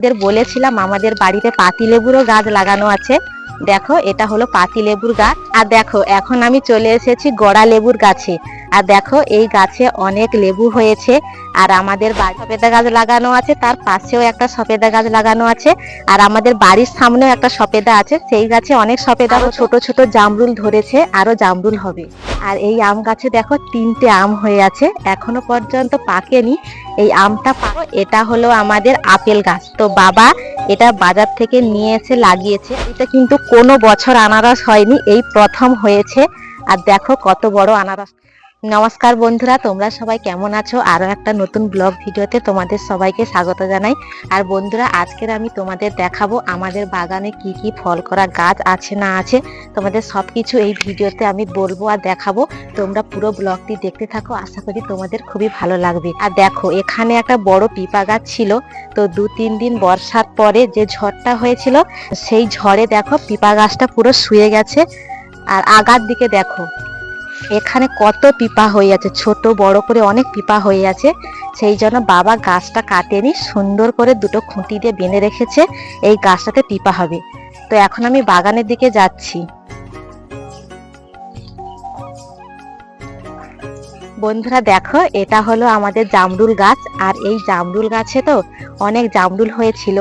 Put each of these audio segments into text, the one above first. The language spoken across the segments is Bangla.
দের বলেছিলাম আমাদের বাড়িতে পাতিলেবুরও গাছ লাগানো আছে। দেখো, এটা হলো পাতিলেবুর গাছ। আর দেখো, এখন আমি চলে এসেছি গড়া লেবুর গাছে। আর দেখো, এই গাছে অনেক লেবু হয়েছে, আর আমাদের সফেদা গাছ লাগানো আছে, তার পাশেও একটা সফেদা গাছ লাগানো আছে, আর আমাদের বাড়ির সামনেও একটা সফেদা আছে, সেই গাছে অনেক আরও ছোট ছোট জামরুল ধরেছে আরও জামরুল হবে। আর এই আম গাছে দেখো, তিনটে আম হয়ে আছে, এখনও পর্যন্ত পাকেনি। এই আমটা পাকো, এটা হলো আমাদের আপেল গাছ। তো বাবা, এটা বাজার থেকে নিয়ে এসে লাগিয়েছে। এটা কিন্তু কোনো বছর আনারস হয়নি, এই প্রথম হয়েছে। আর দেখো, কত বড় আনারস। নমস্কার বন্ধুরা, তোমরা সবাই কেমন আছো? আরও একটা নতুন ব্লগ ভিডিওতে তোমাদের সবাইকে স্বাগত জানাই। আর বন্ধুরা, আজকের আমি তোমাদের দেখাবো আমাদের বাগানে কি কি ফল করা গাছ আছে না আছে। তোমাদের সব কিছু এই ভিডিওতে আমি বলব আর দেখাবো। তোমরা পুরো ব্লগটি দেখতে থাকো, আশা করি তোমাদের খুবই ভালো লাগবে। আর দেখো, এখানে একটা বড় পিপা গাছ ছিল। তো দু তিন দিন বর্ষার পরে যে ঝড়টা হয়েছিল, সেই ঝড়ে দেখো পিপা গাছটা পুরো শুয়ে গেছে। আর আগার দিকে দেখো এখানে কত পিপা হয়ে আছে, ছোট, বড় করে অনেক পিপা হয়ে আছে। সেই জন্য বাবা গাছটা কাটেনি, সুন্দর করে দুটো খুঁটি দিয়ে বেঁধে রেখেছে, এই গাছটাতে পিপা হবে। তো এখন আমি বাগানের দিকে যাচ্ছি। বন্ধুরা দেখো, এটা হলো আমাদের জামরুল গাছ। আর এই জামরুল গাছে তো অনেক জামরুল হয়েছিল।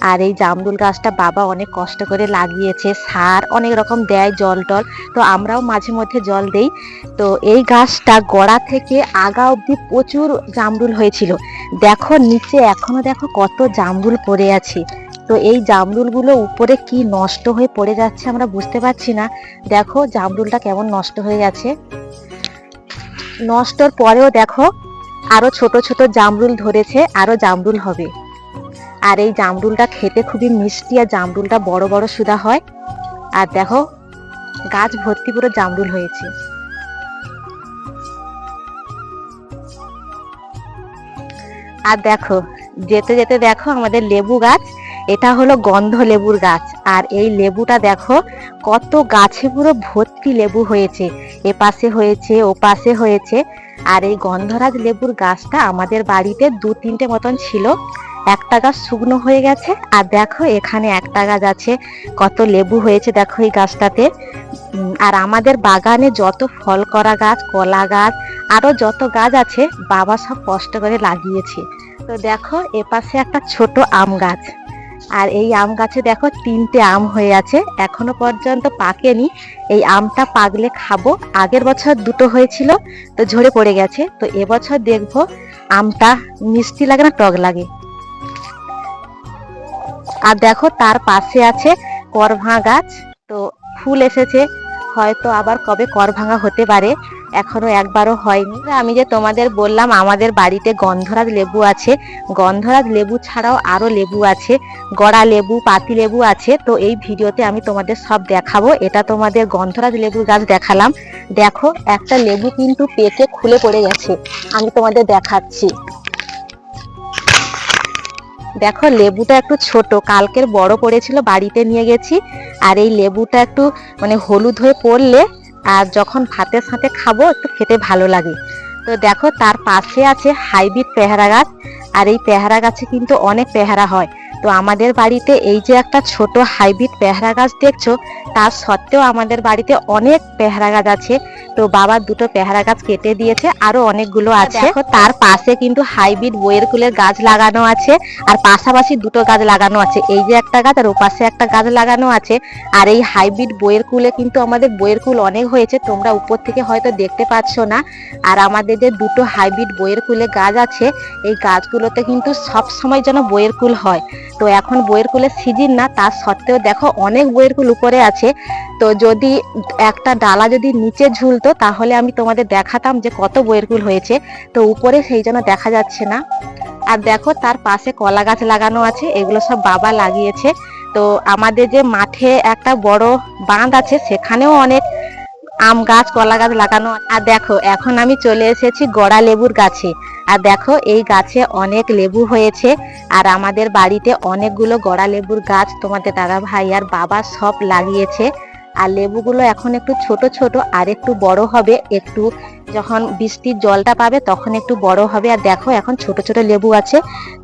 আর এই জামরুল গাছটা বাবা অনেক কষ্ট করে লাগিয়েছে। সার অনেক রকম দেয় জল টল। তো আমরাও মাঝে মধ্যে জল দেই। তো এই গাছটা গোড়া থেকে আগা অবধি প্রচুর জামরুল হয়েছিল। দেখো, নিচে এখনও দেখো কত জামরুল পড়ে আছে। তো এই জামরুলগুলো উপরে কি নষ্ট হয়ে পড়ে যাচ্ছে আমরা বুঝতে পারছি না। দেখো, জামরুলটা কেমন নষ্ট হয়ে গেছে। নষ্টর পরেও দেখো, আরও ছোট ছোট জামরুল ধরেছে, আরও জামরুল হবে। আর এই জামরুলটা খেতে খুবই মিষ্টি আর জামরুলটা বড় বড় সুদা হয়। আর দেখো, গাছ ভর্তি পুরো জামরুল হয়েছে। আর দেখো, যেতে যেতে দেখো আমাদের লেবু গাছ এটা হলো গন্ধ লেবুর গাছ। আর এই লেবুটা দেখো, কত গাছে পুরো ভর্তি লেবু হয়েছে। এ পাশে হয়েছে ও পাশে হয়েছে। আর এই গন্ধরাজ লেবুর গাছটা আমাদের বাড়িতে দু তিনটে মতন ছিল। একটা গাছ শুকনো হয়ে গেছে, আর দেখো এখানে একটা গাছ আছে। কত লেবু হয়েছে দেখো এই গাছটাতে। আর আমাদের বাগানে যত ফল করা গাছ, কলা গাছ, আরও যত গাছ আছে, বাবা সব কষ্ট করে লাগিয়েছে। তো দেখো এপাশে একটা ছোট আম গাছ। আর এই আম গাছে দেখো তিনটে আম হয়ে আছে। এখনও পর্যন্ত পাকেনি। এই আমটা পাকলে খাব। আগের বছর দুটো হয়েছিল, তো ঝরে পড়ে গেছে। তো এবছর দেখব আমটা মিষ্টি লাগে না টক লাগে। আর দেখো তার পাশে আছে করভাঙা গাছ। তো ফুল এসেছে। হয়তো আবার কবে করভাঙা হতে পারে। এখনও একবারও হয়নি। আমি যে তোমাদের বললাম, আমাদের বাড়িতে গন্ধরাজ লেবু আছে। গন্ধরাজ লেবু ছাড়াও আরও লেবু আছে। গড়া লেবু, পাতি লেবু আছে। তো এই ভিডিওতে আমি তোমাদের সব দেখাবো। এটা তোমাদের গন্ধরাজ লেবুর গাছ দেখালাম। দেখো, একটা লেবু কিন্তু পেকে খুলে পড়ে গেছে। আমি তোমাদের দেখাচ্ছি। দেখো, লেবুটা একটু ছোট। কালকের বড় পড়েছিল, বাড়িতে নিয়ে গেছি। আর এই লেবুটা একটু মানে হলুদ হয়ে পড়লে আর যখন ভাতের সাথে খাব, একটু খেতে ভালো লাগে। তো দেখো, তার পাশে আছে হাইব্রিড পেহারা গাছ। আর এই পেহারা গাছে কিন্তু অনেক পেহারা হয়। তো আমাদের বাড়িতে এই যে একটা ছোট হাইব্রিড পেয়ারা গাছ দেখছ তার সত্ত্বেও আমাদের বাড়িতে অনেক পেয়ারা গাছ আছে। তো বাবা দুটো পেয়ারা গাছ কেটে দিয়েছে আরও অনেকগুলো আছে। দেখো তার পাশে কিন্তু হাইব্রিড বইয়ের কুলের গাছ লাগানো আছে আর পাশাপাশি দুটো গাছ লাগানো আছে। এই যে একটা গাছ আর ও পাশে একটা গাছ লাগানো আছে। আর এই হাইব্রিড বইয়ের কুলে কিন্তু আমাদের বইয়ের কুল অনেক হয়েছে তোমরা উপর থেকে হয়তো দেখতে পাচ্ছ না। আর আমাদের যে দুটো হাইব্রিড বইয়ের কুলে গাছ আছে এই গাছগুলোতে কিন্তু সব সময় যেন বইয়ের কুল হয়। তো এখন বইয়ের কুলের সিজন না তার সত্ত্বেও দেখো অনেক বইয়ের কুল উপরে আছে। তো যদি একটা ডালা যদি নিচে ঝুলতো, তাহলে আমি তোমাদের দেখাতাম যে কত বইয়ের কুল হয়েছে। তো উপরে সেই জন্য দেখা যাচ্ছে না। আর দেখো তার পাশে কলা গাছ লাগানো আছে, এগুলো সব বাবা লাগিয়েছে। তো আমাদের যে মাঠে একটা বড় বাঁধ আছে, সেখানেও অনেক আম গাছ, কলা গাছ লাগানো। আর দেখো, এখন আমি চলে এসেছি গড়া লেবুর গাছে। আর দেখো, এই গাছে অনেক লেবু হয়েছে। আর আমাদের বাড়িতে অনেকগুলো গড়া লেবুর গাছ তোমাদের দাদা ভাই আর বাবা সব লাগিয়েছে। আর লেবুগুলো এখন একটু ছোট ছোট, আর একটু বড় হবে। একটু যখন বৃষ্টির জলটা পাবে, তখন একটু বড় হবে। আর দেখো, এখন ছোট ছোট লেবু আছে।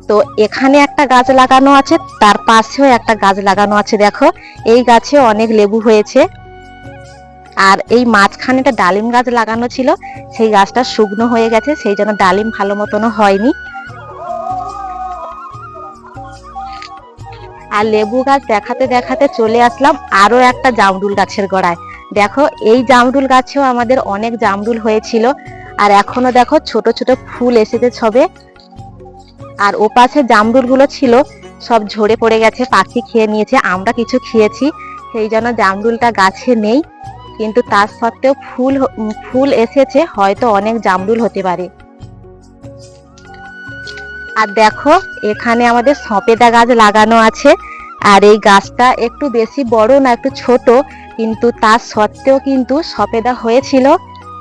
তো এখানে একটা গাছ লাগানো আছে, তার পাশেও একটা গাছ লাগানো আছে, দেখো। এই গাছে অনেক লেবু হয়েছে। আর এই মাঝখানে একটা ডালিম গাছ লাগানো ছিল, সেই গাছটা শুকনো হয়ে গেছে, সেই জন্য ডালিম ভালো মতনও হয়নি। আর লেবু গাছ দেখাতে দেখাতে চলে আসলাম আরও একটা জামরুল গাছের গোড়ায়। দেখো, এই জামরুল গাছেও আমাদের অনেক জামরুল হয়েছিল, আর এখনও দেখো ছোট ছোট ফুল এসেছে সবে আর ওপাশে জামরুলগুলো ছিল, সব ঝরে পড়ে গেছে, পাখি খেয়ে নিয়েছে, আমরা কিছু খেয়েছি, সেই জন্য জামরুলটা গাছে নেই। কিন্তু তার সত্ত্বেও ফুল ফুল এসেছে, হয়তো অনেক জামরুল হতে পারে। আর দেখো, এখানে আমাদের সপেদা গাছ লাগানো আছে। আর এই গাছটা একটু বেশি বড় না, একটু ছোট, কিন্তু তার সত্ত্বেও কিন্তু সপেদা হয়েছিল।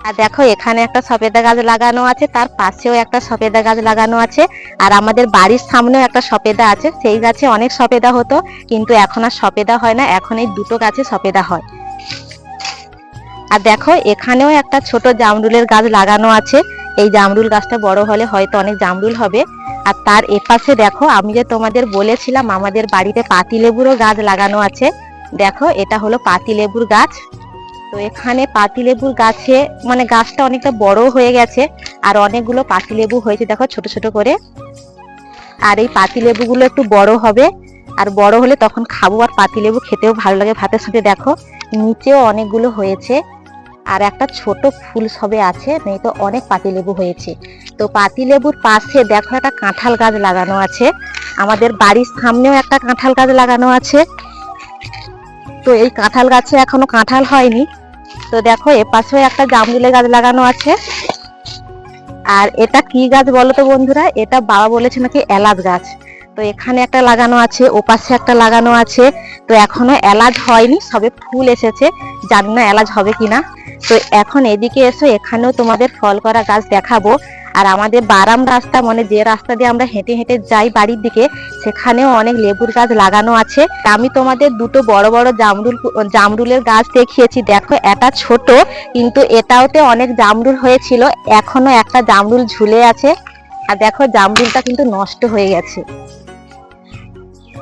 আর দেখো, এখানে একটা সপেদা গাছ লাগানো আছে, তার পাশেও একটা সপেদা গাছ লাগানো আছে। আর আমাদের বাড়ির সামনেও একটা সপেদা আছে। সেই গাছে অনেক সপেদা হতো, কিন্তু এখন আর সপেদা হয় না, এখন এই দুটো গাছে সপেদা হয়। আর দেখো, এখানেও একটা ছোট জামরুলের গাছ লাগানো আছে। এই জামরুল গাছটা বড় হলে হয়তো অনেক জামরুল হবে। আর তার এপাশে দেখো, আমি যে তোমাদের বলেছিলাম, আমাদের বাড়িতে পাতিলেবুরও গাছ লাগানো আছে। দেখো, এটা হলো পাতিলেবুর গাছ। তো এখানে পাতিলেবুর গাছে মানে গাছটা অনেকটা বড় হয়ে গেছে, আর অনেকগুলো পাতিলেবু হয়েছে, দেখো, ছোট ছোট করে। আর এই পাতিলেবুগুলো একটু বড় হবে, আর বড় হলে তখন খাব, আর পাতিলেবু খেতেও ভালো লাগে ভাতের সাথে, দেখো। নিচেও অনেকগুলো হয়েছে। আর একটা ছোট ফুল সবে আছে, নেই তো অনেক পাতিলেবু হয়েছে। তো পাতিলেবুর পাশে দেখো একটা কাঁঠাল গাছ লাগানো আছে। আমাদের বাড়ির সামনেও একটা কাঁঠাল গাছ লাগানো আছে। তো এই কাঁঠাল গাছে এখনও কাঁঠাল হয়নি। তো দেখো এ পাশেও একটা জামরুলের গাছ লাগানো আছে। আর এটা কি গাছ বলো তো বন্ধুরা? এটা বাবা বলেছে নাকি এলাচ গাছ। তো এখানে একটা লাগানো আছে ও পাশে একটা লাগানো আছে। তো এখনও এলাচ হয়নি, সবে ফুল এসেছে, জানি না এলাচ হবে কিনা। তো এখন এদিকে এসো, এখানেও তোমাদের ফল করা গাছ দেখাবো। আর আমাদের বারাম রাস্তা মানে যে রাস্তা দিয়ে আমরা হেঁটে হেঁটে যাই বাড়ির দিকে, সেখানেও অনেক লেবুর গাছ লাগানো আছে। আমি তোমাদের দুটো বড় বড় জামরুল, জামরুলের গাছ দেখিয়েছি। দেখো, এটা ছোট, কিন্তু এটাওতে অনেক জামরুল হয়েছিল। এখনও একটা জামরুল ঝুলে আছে। আর দেখো, জামরুলটা কিন্তু নষ্ট হয়ে গেছে।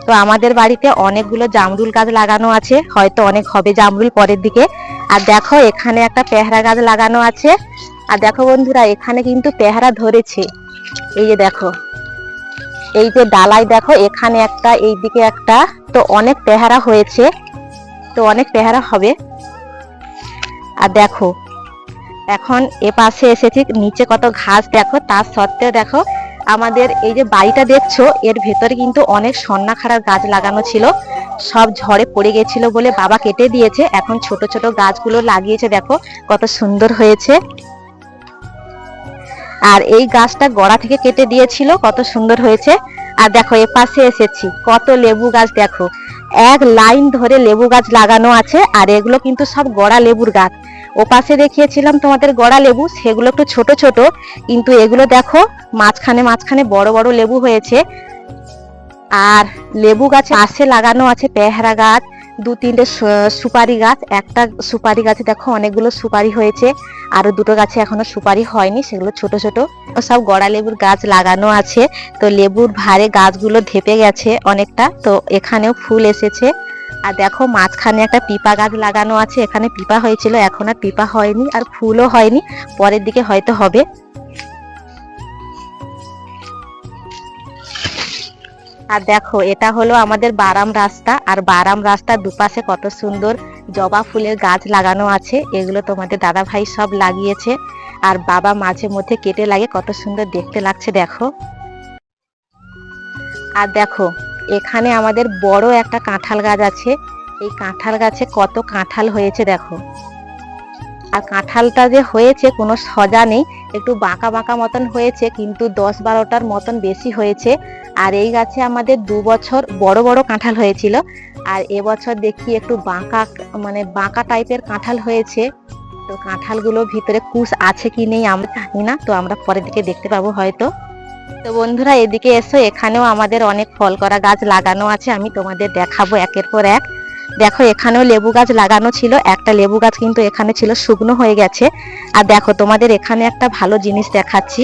তো আমাদের বাড়িতে অনেকগুলো জামরুল গাছ লাগানো আছে। হয়তো অনেক হবে জামরুল পরের দিকে। আর দেখো, এখানে একটা পেয়ারা গাছ লাগানো আছে। আর দেখো বন্ধুরা, এখানে কিন্তু পেয়ারা ধরেছে। এই যে দেখো, এই যে ডালাই দেখো, এখানে একটা এই দিকে একটা। তো অনেক পেহারা হয়েছে। তো অনেক পেহারা হবে। আর দেখো, এখন এ পাশে এসেছি, নিচে কত ঘাস দেখো, তার সত্ত্বেও দেখো আমাদের এই যে বাড়িটা দেখছ, এর ভেতরে কিন্তু অনেক সন্নাখাড়ার গাছ লাগানো ছিল। সব ঝড়ে পড়ে গেছিল বলে বাবা কেটে দিয়েছে। এখন ছোট ছোট গাছগুলো লাগিয়েছে, দেখো কত সুন্দর হয়েছে। আর এই গাছটা গড়া থেকে কেটে দিয়েছিল, কত সুন্দর হয়েছে। আর দেখো, এ পাশে এসেছি, কত লেবু গাছ দেখো। এক লাইন ধরে লেবু গাছ লাগানো আছে, আর এগুলো কিন্তু সব গড়া লেবুর গাছ। ও পাশে দেখিয়েছিলাম তোমাদের গড়া লেবু, সেগুলো একটু ছোট ছোট, কিন্তু এগুলো দেখো, মাঝখানে মাঝখানে বড় বড় লেবু হয়েছে। আর লেবু গাছে পাশে লাগানো আছে পেয়ারা গাছ, দু তিনটে সুপারি গাছ, একটা সুপারি গাছে দেখো অনেকগুলো সুপারি হয়েছে, আরও দুটো গাছে এখনও সুপারি হয়নি, সেগুলো ছোট ছোট। সব গড়া লেবুর গাছ লাগানো আছে, তো লেবুর ভারে গাছগুলো ধেপে গেছে অনেকটা, তো এখানেও ফুল এসেছে। আর দেখো মাঝখানে একটা পিপা গাছ লাগানো আছে, এখানে পিপা হয়েছিল, এখন আর পিপা হয়নি আর ফুলও হয়নি, পরের দিকে হয়তো হবে। আর দেখো, এটা হলো আমাদের বারাম রাস্তা, আর বারাম রাস্তার দুপাশে কত সুন্দর জবা ফুলের গাছ লাগানো আছে, এগুলো তোমাদের দাদা ভাই সব লাগিয়েছে, আর বাবা মাঝে মধ্যে কেটে লাগে, কত সুন্দর দেখতে লাগছে, দেখো। আর দেখো এখানে আমাদের বড় একটা কাঁঠাল গাছ আছে। এই কাঁঠাল গাছে কত কাঁঠাল হয়েছে দেখো। আর কাঁঠালটা যে হয়েছে কোনো সজা নেই, একটু বাঁকা বাঁকা মতন হয়েছে, কিন্তু দশ বারোটার মতন বেশি হয়েছে। আর এই গাছে আমাদের দু বছর বড় বড় কাঁঠাল হয়েছিল। আর এবছর দেখি একটু বাঁকা মানে বাঁকা টাইপের কাঁঠাল হয়েছে। তো কাঁঠালগুলো ভিতরে কুশ আছে কি নেই আমরা জানি না, তো আমরা পরের দিকে দেখতে পাবো হয়তো। তো বন্ধুরা, এদিকে এসো, এখানেও আমাদের অনেক ফল করা গাছ লাগানো আছে, আমি তোমাদের দেখাবো একের পর এক। দেখো, এখানেও লেবু গাছ লাগানো ছিল, একটা লেবু গাছ কিন্তু এখানে ছিল, শুকনো হয়ে গেছে। আর দেখো, তোমাদের এখানে একটা ভালো জিনিস দেখাচ্ছি।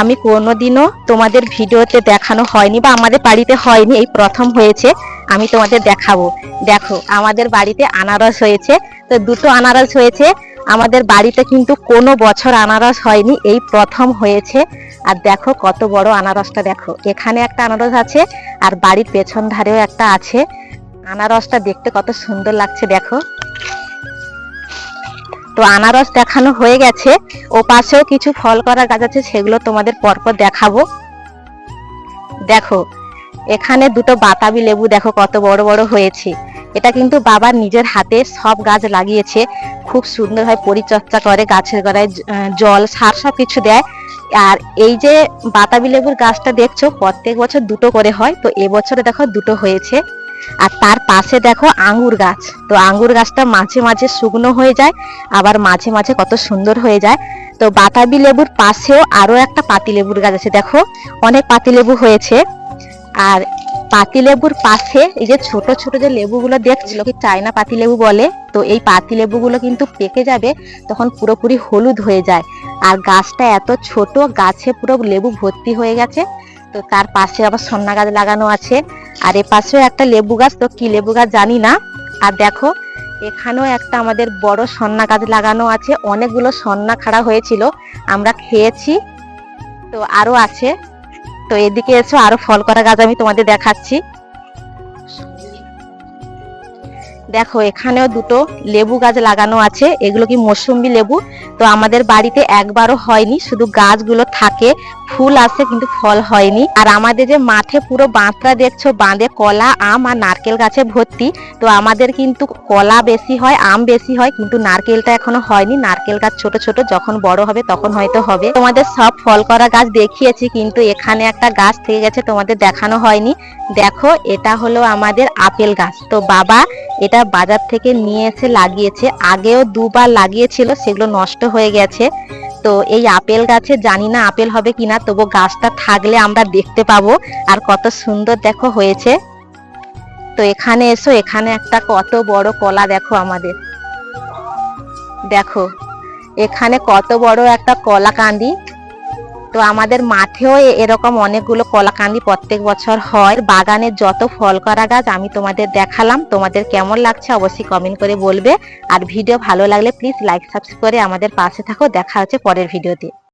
আমি কোনোদিনও তোমাদের ভিডিওতে দেখানো হয়নি বা আমাদের বাড়িতে হয়নি, এই প্রথম হয়েছে, আমি তোমাদের দেখাবো। দেখো, আমাদের বাড়িতে আনারস হয়েছে, তো দুটো আনারস হয়েছে আমাদের বাড়িতে কিন্তু কোনো বছর আনারস হয়নি, এই প্রথম হয়েছে। আর দেখো কত বড় আনারসটা দেখো। এখানে একটা আনারস আছে, আর বাড়ির পেছন ধারেও একটা আছে। আনারসটা দেখতে কত সুন্দর লাগছে দেখো। তো আনারস দেখানো হয়ে গেছে। ও পাশেও কিছু ফল করা গাছ আছে, সেগুলো তোমাদের পরপর দেখাবো। দেখো, এখানে দুটো বাতাবি লেবু দেখো কত বড় বড় হয়েছে। এটা কিন্তু বাবা নিজের হাতে সব গাছ লাগিয়েছে। খুব সুন্দরভাবে পরিচর্যা করে, গাছের গোড়ায় জল, সার সব কিছু দেয়। আর এই যে বাতাবি লেবুর গাছটা দেখছ, প্রত্যেক বছর দুটো করে হয়। তো এবছরে দেখো দুটো হয়েছে। আর তার পাশে দেখো আঙ্গুর গাছ। তো আঙ্গুর গাছটা মাঝে মাঝে শুকনো হয়ে যায়, আবার মাঝে মাঝে কত সুন্দর হয়ে যায়। তো বাতাবি লেবুর পাশেও আরও একটা পাতি লেবুর গাছ আছে। দেখো, অনেক পাতি লেবু হয়েছে। আর পাতি লেবুর পাশে এই যে ছোট ছোট যে লেবুগুলো দেখছিল কি চায়না পাতি লেবু বলে? তো এই পাতি লেবুগুলো কিন্তু পেকে যাবে, তখন পুরোপুরি হলুদ হয়ে যায়। আর গাছটা এত ছোট, গাছে পুরো লেবু ভর্তি হয়ে গেছে। তো তার পাশে আবার সন্না গাছ লাগানো আছে। আর এ পাশেও একটা লেবু গাছ, তো কি লেবু গাছ জানি না। আর দেখো, এখানেও একটা আমাদের বড় সন্না গাছ লাগানো আছে। অনেকগুলো সন্না খাড়া হয়েছিল, আমরা খেয়েছি। তো আরও আছে। তো এদিকে এসো আরও ফল করা গাছ আমি তোমাদের দেখাচ্ছি। দেখো, এখানেও দুটো লেবু গাছ লাগানো আছে। এগুলো কি মৌসুম্বি লেবু? তো আমাদের বাড়িতে একবারও হয়নি, শুধু গাছগুলো থাকে। ফুল আসে কিন্তু ফল হয়নি। আর আমাদের যে মাঠে পুরো বাঁধটা দেখছ, বাঁধে কলা, আম আর নারকেল গাছে ভর্তি। তো আমাদের কিন্তু কলা বেশি হয়, আম বেশি হয়, কিন্তু নারকেলটা এখনও হয়নি। নারকেল গাছ ছোট ছোট, যখন বড় হবে তখন হয়তো হবে। তোমাদের সব ফল করা গাছ দেখিয়েছি, কিন্তু এখানে একটা গাছ থেকে গেছে, তোমাদের দেখানো হয়নি। দেখো, এটা হলো আমাদের আপেল গাছ। তো বাবা, এটা বাজার থেকে নিয়ে এসে লাগিয়েছে। আগেও দুবার লাগিয়েছিল, সেগুলো নষ্ট হয়ে গেছে। তো এই আপেল গাছে জানি না আপেল হবে কিনা তবু গাছটা থাকলে আমরা দেখতে পাবো। আর কত সুন্দর দেখো হয়েছে। তো এখানে এসো, এখানে একটা কত বড় কলা দেখো আমাদের। দেখো, এখানে কত বড় একটা কলা কান্দি তো আমাদের মাঠেও এরকম অনেকগুলো কলাকান্দি প্রত্যেক বছর হয়। বাগানে যত ফল করা গাছ আমি তোমাদের দেখালাম। তোমাদের কেমন লাগছে অবশ্যই কমেন্ট করে বলবে। আর ভিডিও ভালো লাগলে প্লিজ লাইক সাবস্ক্রাইব করে আমাদের পাশে থাকো। দেখা হচ্ছে পরের ভিডিওতে।